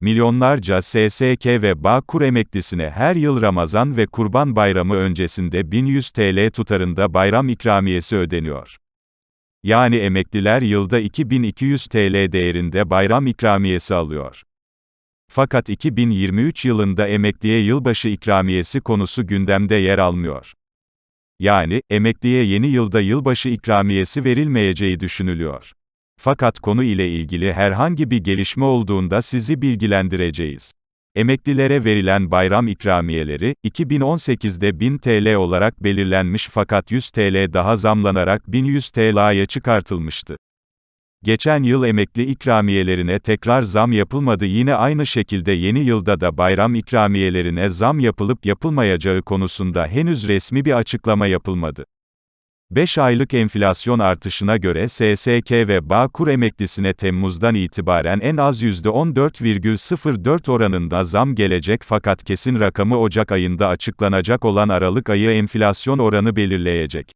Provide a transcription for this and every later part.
Milyonlarca SSK ve Bağkur emeklisine her yıl Ramazan ve Kurban Bayramı öncesinde 1100 TL tutarında bayram ikramiyesi ödeniyor. Yani emekliler yılda 2200 TL değerinde bayram ikramiyesi alıyor. Fakat 2023 yılında emekliye yılbaşı ikramiyesi konusu gündemde yer almıyor. Yani, emekliye yeni yılda yılbaşı ikramiyesi verilmeyeceği düşünülüyor. Fakat konu ile ilgili herhangi bir gelişme olduğunda sizi bilgilendireceğiz. Emeklilere verilen bayram ikramiyeleri, 2018'de 1000 TL olarak belirlenmiş fakat 100 TL daha zamlanarak 1100 TL'ye çıkartılmıştı. Geçen yıl emekli ikramiyelerine tekrar zam yapılmadı yine aynı şekilde yeni yılda da bayram ikramiyelerine zam yapılıp yapılmayacağı konusunda henüz resmi bir açıklama yapılmadı. 5 aylık enflasyon artışına göre SSK ve Bağkur emeklisine Temmuz'dan itibaren en az %14,04 oranında zam gelecek fakat kesin rakamı Ocak ayında açıklanacak olan Aralık ayı enflasyon oranı belirleyecek.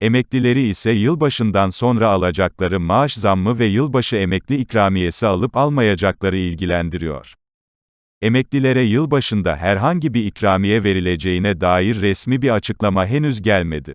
Emeklileri ise yılbaşından sonra alacakları maaş zammı ve yılbaşı emekli ikramiyesi alıp almayacakları ilgilendiriyor. Emeklilere yılbaşında herhangi bir ikramiye verileceğine dair resmi bir açıklama henüz gelmedi.